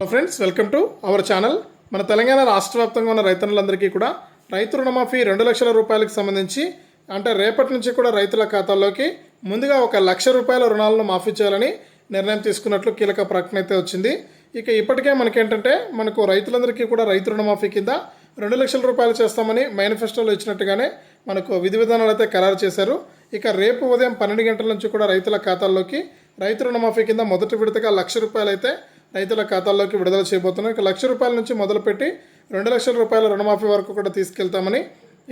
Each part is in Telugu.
Hello friends welcome to our channel మన తెలంగాణ రాష్ట్ర వ్యాప్తంగా ఉన్న రైతన్నులందరికీ కూడా రైతు రుణమాఫీ రెండు లక్షల రూపాయలకు సంబంధించి అంటే రేపటి నుంచి కూడా రైతుల ఖాతాల్లోకి ముందుగా ఒక లక్ష రూపాయల రుణాలను మాఫీ చేయాలని నిర్ణయం తీసుకున్నట్లు కీలక ప్రకటన అయితే వచ్చింది. ఇక ఇప్పటికే మనకేంటంటే మనకు రైతులందరికీ కూడా రైతు రుణమాఫీ కింద రెండు లక్షల రూపాయలు చేస్తామని మేనిఫెస్టోలో ఇచ్చినట్టుగానే మనకు విధి విధానాలు అయితే ఖరారు చేశారు. ఇక రేపు ఉదయం పన్నెండు గంటల నుంచి కూడా రైతుల ఖాతాల్లోకి రైతు రుణమాఫీ కింద మొదటి విడతగా లక్ష రూపాయలు అయితే రైతుల ఖాతాల్లోకి విడుదల చేయబోతున్నాం. ఇక లక్ష రూపాయల నుంచి మొదలుపెట్టి రెండు లక్షల రూపాయల రుణమాఫీ వరకు కూడా తీసుకెళ్తామని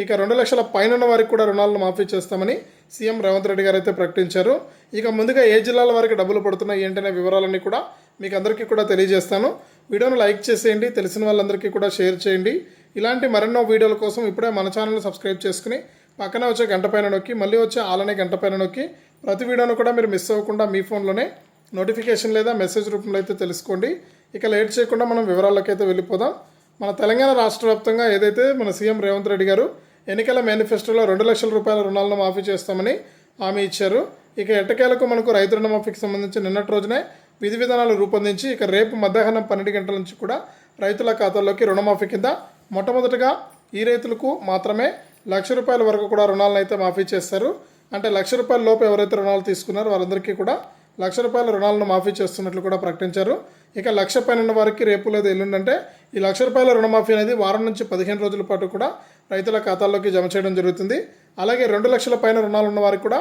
ఇక రెండు లక్షల పైన ఉన్న వారికి కూడా రుణాలను మాఫీ చేస్తామని సీఎం రేవంత్ రెడ్డి గారు అయితే ప్రకటించారు. ఇక ముందుగా ఏ జిల్లాల వారికి డబ్బులు పడుతున్నాయి ఏంటనే వివరాలన్నీ కూడా మీకు అందరికీ కూడా తెలియజేస్తాను. వీడియోను లైక్ చేసేయండి తెలిసిన వాళ్ళందరికీ కూడా షేర్ చేయండి. ఇలాంటి మరెన్నో వీడియోల కోసం ఇప్పుడే మన ఛానల్ని సబ్స్క్రైబ్ చేసుకుని పక్కనే వచ్చే గంట పైన నొక్కి మళ్ళీ వచ్చే ఆలనే గంట పైన నొక్కి ప్రతి వీడియోను కూడా మీరు మిస్ అవ్వకుండా మీ ఫోన్లోనే నోటిఫికేషన్ లేదా మెసేజ్ రూపంలో అయితే తెలుసుకోండి. ఇక లేట్ చేయకుండా మనం వివరాల్లోకి అయితే వెళ్ళిపోదాం. మన తెలంగాణ రాష్ట్ర వ్యాప్తంగా ఏదైతే మన సీఎం రేవంత్ రెడ్డి గారు ఎన్నికల మేనిఫెస్టోలో రెండు లక్షల రూపాయల రుణాలను మాఫీ చేస్తామని హామీ ఇచ్చారు. ఇక ఎట్టకేలకు మనకు రైతు రుణమాఫీకి సంబంధించి నిన్నటి రోజునే విధి విధానాలు రూపొందించి ఇక రేపు మధ్యాహ్నం పన్నెండు గంటల నుంచి కూడా రైతుల ఖాతాల్లోకి రుణమాఫీ కింద మొట్టమొదటిగా ఈ రైతులకు మాత్రమే లక్ష రూపాయల వరకు కూడా రుణాలను అయితే మాఫీ చేస్తారు. అంటే లక్ష రూపాయల లోపు ఎవరైతే రుణాలు తీసుకున్నారో వారందరికీ కూడా లక్ష రూపాయల రుణాలను మాఫీ చేస్తున్నట్లు కూడా ప్రకటించారు. ఇక లక్ష పైన వారికి రేపు లేదా ఎల్లుండంటే ఈ లక్ష రూపాయల రుణమాఫీ అనేది వారం నుంచి పదిహేను రోజుల పాటు కూడా రైతుల ఖాతాల్లోకి జమ చేయడం జరుగుతుంది. అలాగే రెండు లక్షల పైన రుణాలు ఉన్న వారికి కూడా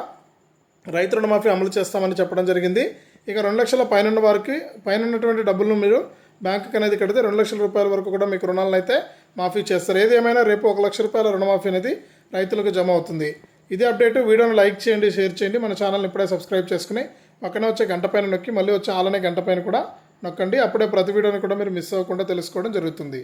రైతు రుణమాఫీ అమలు చేస్తామని చెప్పడం జరిగింది. ఇక రెండు లక్షల పైన వారికి పైన ఉన్నటువంటి డబ్బులను మీరు బ్యాంకుకి అనేది కడితే రెండు లక్షల రూపాయల వరకు కూడా మీకు రుణాలను అయితే మాఫీ చేస్తారు. ఏది ఏమైనా రేపు ఒక లక్ష రూపాయల రుణమాఫీ అనేది రైతులకు జమ అవుతుంది. ఇదే అప్డేట్. వీడియోను లైక్ చేయండి షేర్ చేయండి. మన ఛానల్ని ఇప్పుడే సబ్స్క్రైబ్ చేసుకుని పక్కనే వచ్చే గంట పైన నొక్కి మళ్ళీ వచ్చే ఆలనే గంట పైన కూడా నొక్కండి. అప్పుడే ప్రతి వీడియోని కూడా మీరు మిస్ అవ్వకుండా తెలుసుకోవడం జరుగుతుంది.